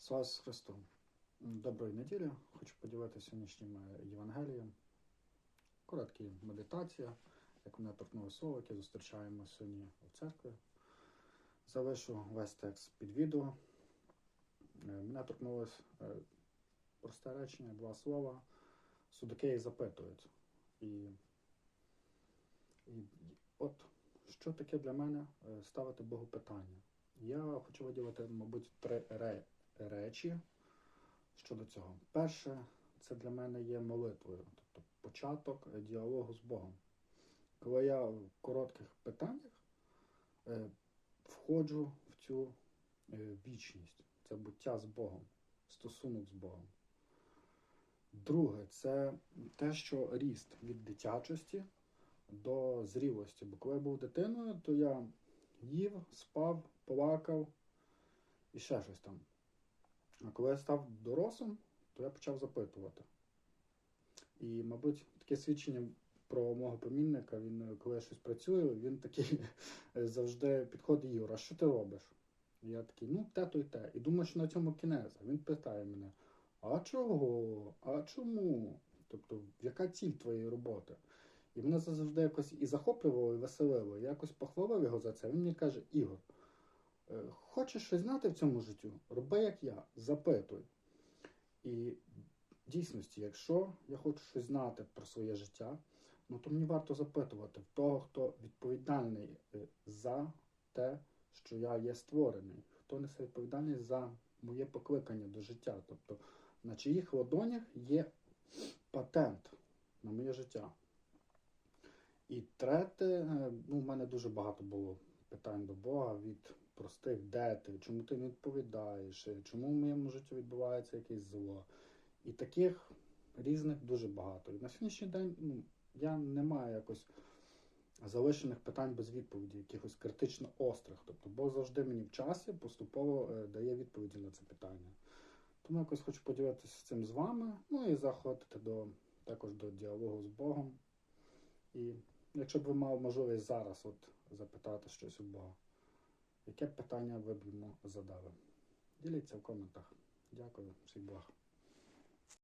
Слава Ісусу Христу! Доброї неділі. Хочу поділитися сьогоднішнім Євангелієм. Короткі медитація, як мене торкнуло слово, яке зустрічаємо сьогодні в церкві. Залишу весь текст під відео. Е, Мене торкнулось е, просте речення, два слова. Судокеї запитують. І, і от що таке для мене е, ставити Богу питання? Я хочу виділити, мабуть, три ре- речі щодо цього. Перше, це для мене є молитвою, тобто початок діалогу з Богом. Коли я в коротких питаннях е, входжу в цю е, вічність, це буття з Богом, стосунок з Богом. Друге, це те, що ріст від дитячості до зрілості. Бо коли я був дитиною, то я їв, спав, плакав і ще щось там. А коли я став дорослим, то я почав запитувати. І, мабуть, таке свідчення про мого помінника, він, коли я щось працюю, він такий завжди підходить Юра, що ти робиш? І я такий, ну, те то й те. І думаю, що на цьому кінець. Він питає мене: а чого? А чому? Тобто, яка ціль твоєї роботи? І мене це завжди якось і захоплювало, і веселило. Я якось похвалив його за це. Він мені каже: Ігор, хочеш щось знати в цьому життю? Роби як я, запитуй. І в дійсності, якщо я хочу щось знати про своє життя, ну то мені варто запитувати в того, хто відповідальний е, за те, що я є створений, хто несе відповідальність за моє покликання до життя. Тобто на чиїх ладонях є патент на моє життя. І третє, е, ну, в мене дуже багато було питань до Бога від простих, де ти, чому ти не відповідаєш, е, чому в моєму житті відбувається якесь зло. І таких різних дуже багато. І на сьогоднішній день ну, я не маю якось залишених питань без відповіді, якихось критично острих. Тобто Бог завжди мені в часі поступово е, дає відповіді на це питання. Тому якось хочу поділитися цим з вами, ну і заходити до, також до діалогу з Богом. І якщо б ви мали можливість зараз от запитати щось у Бога, яке питання ви б йому задали? Діліться в коментах. Дякую, всіх благ.